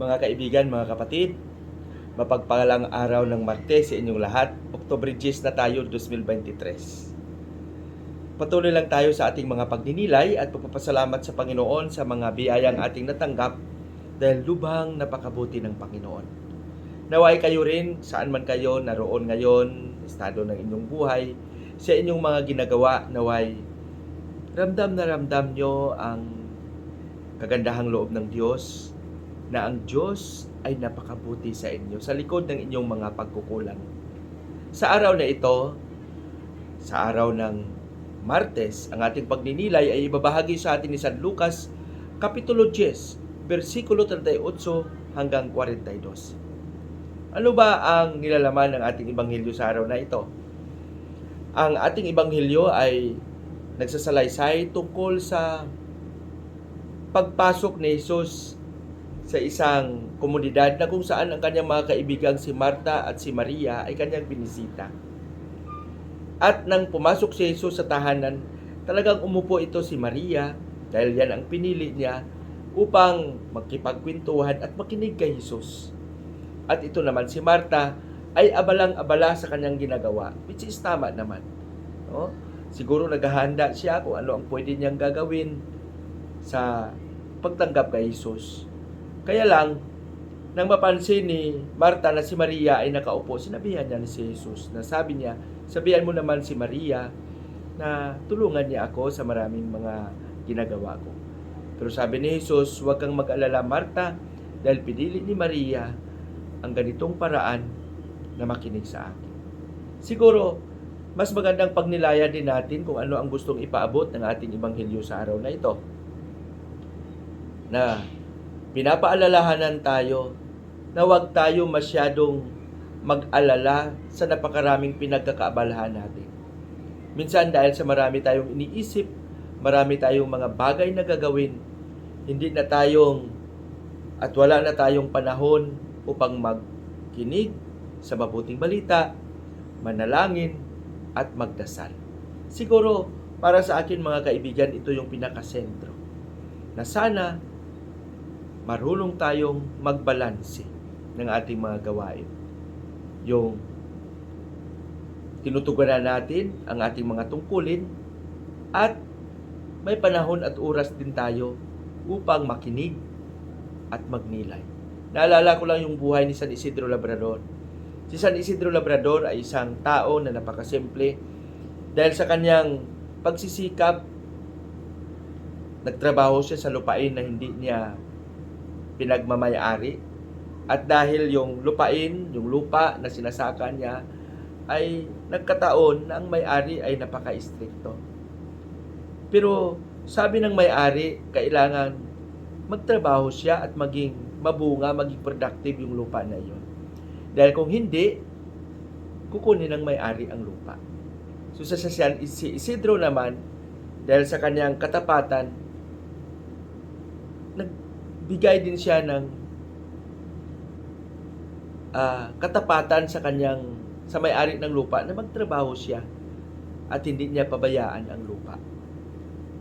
Mga kaibigan, mga kapatid, mapagpalang araw ng Martes sa inyong lahat. Oktober 10 na tayo, 2023. Patuloy lang tayo sa ating mga pagninilay at pagpapasalamat sa Panginoon sa mga biyayang ating natanggap dahil lubhang napakabuti ng Panginoon. Naway kayo rin, saan man kayo naroon ngayon, estado ng inyong buhay, sa inyong mga ginagawa, naway ramdam na ramdam nyo ang kagandahang loob ng Diyos na ang Diyos ay napakabuti sa inyo sa likod ng inyong mga pagkukulang. Sa araw na ito, sa araw ng Martes, ang ating pagninilay ay ibabahagi sa atin ni San Lucas, Kapitulo 10, versikulo 38 hanggang 42. Ano ba ang nilalaman ng ating ebanghelyo sa araw na ito? Ang ating ebanghelyo ay nagsasalaysay tungkol sa pagpasok ni Jesus sa isang komunidad na kung saan ang kanyang mga kaibigang si Marta at si Maria ay kanyang binisita. At nang pumasok si Jesus sa tahanan, talagang umupo ito si Maria dahil yan ang pinili niya upang magkipagkwentuhan at makinig kay Jesus. At ito naman si Marta ay abalang-abala sa kanyang ginagawa, which is tama naman. No? Siguro naghahanda siya kung ano ang pwede niyang gagawin sa pagtanggap kay Jesus. Kaya lang, nang mapansin ni Marta na si Maria ay nakaupo, sinabihan niya ni si Jesus na sabi niya, sabihan mo naman si Maria na tulungan niya ako sa maraming mga ginagawa ko. Pero sabi ni Jesus, huwag kang mag-alala Marta dahil pinili ni Maria ang ganitong paraan na makinig sa akin. Siguro, mas magandang pagnilaya din natin kung ano ang gustong ipaabot ng ating ebanghelyo sa araw na ito. Na pinapaalalahanan tayo na huwag tayo masyadong mag-alala sa napakaraming pinagkakaabalahan natin. Minsan dahil sa marami tayong iniisip, marami tayong mga bagay na gagawin, hindi na tayong at wala na tayong panahon upang magkinig sa mabuting balita, manalangin, at magdasal. Siguro, para sa akin mga kaibigan, ito yung pinakasentro. Na sana marunong tayong magbalanse ng ating mga gawain. Yung tinutugunan natin ang ating mga tungkulin at may panahon at oras din tayo upang makinig at magnilay. Naalala ko lang yung buhay ni San Isidro Labrador. Si San Isidro Labrador ay isang tao na napakasimple dahil sa kanyang pagsisikap, nagtrabaho siya sa lupain na hindi niya pinagmamayari at dahil yung lupain, yung lupa na sinasaka niya ay nagkataon na ang may-ari ay napaka-istrikto. Pero sabi ng may-ari, kailangan magtrabaho siya at maging mabunga, maging productive yung lupa na iyon. Dahil kung hindi, kukunin ng may-ari ang lupa. So sa sasyan, si Isidro naman, dahil sa kanyang katapatan, nagbigay din siya ng ah, katapatan sa kanyang sa may-ari ng lupa na magtrabaho siya at hindi niya pabayaan ang lupa.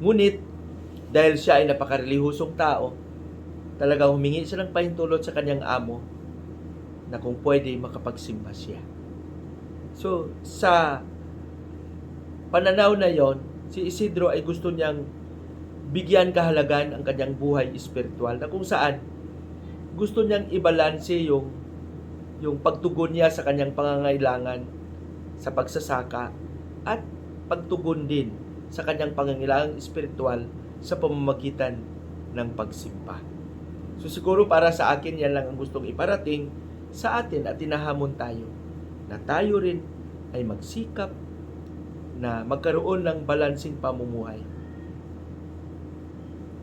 Ngunit, dahil siya ay napakarelihusong tao, talagang humingi siya ng pahintulot sa kanyang amo na kung pwede makapagsimba siya. So, sa pananaw na yon, si Isidro ay gusto niyang bigyan kahalagan ang kanyang buhay espiritual na kung saan gusto niyang ibalanse yung yung pagtugon niya sa kanyang pangangailangan sa pagsasaka at pagtugon din sa kanyang pangangailangan espiritual sa pamamagitan ng pagsimba. So siguro para sa akin yan lang ang gustong iparating sa atin at tinahamon tayo na tayo rin ay magsikap na magkaroon ng balansing pamumuhay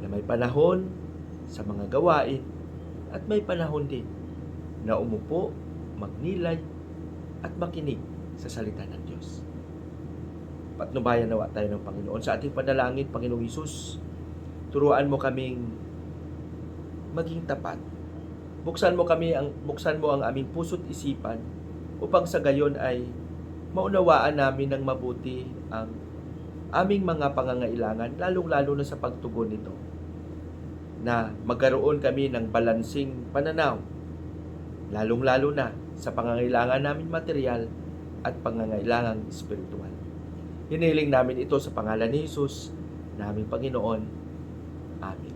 na may panahon sa mga gawain at may panahon din na umupo, magnilay at makinig sa salita ng Diyos. Patnubayan nawa tayo ng Panginoon. Sa ating panalangin, Panginoong Isus, turuan mo kaming maging tapat. Buksan mo kami ang buksan mo ang aming puso't isipan upang sa gayon ay maunawaan namin ng mabuti ang aming mga pangangailangan, lalong-lalo na sa pagtugon nito. Na magkaroon kami ng balansing pananaw, lalong-lalo na sa pangangailangan namin material at pangangailangan espiritual. Hiniling namin ito sa pangalan ni Jesus, naming Panginoon. Amen.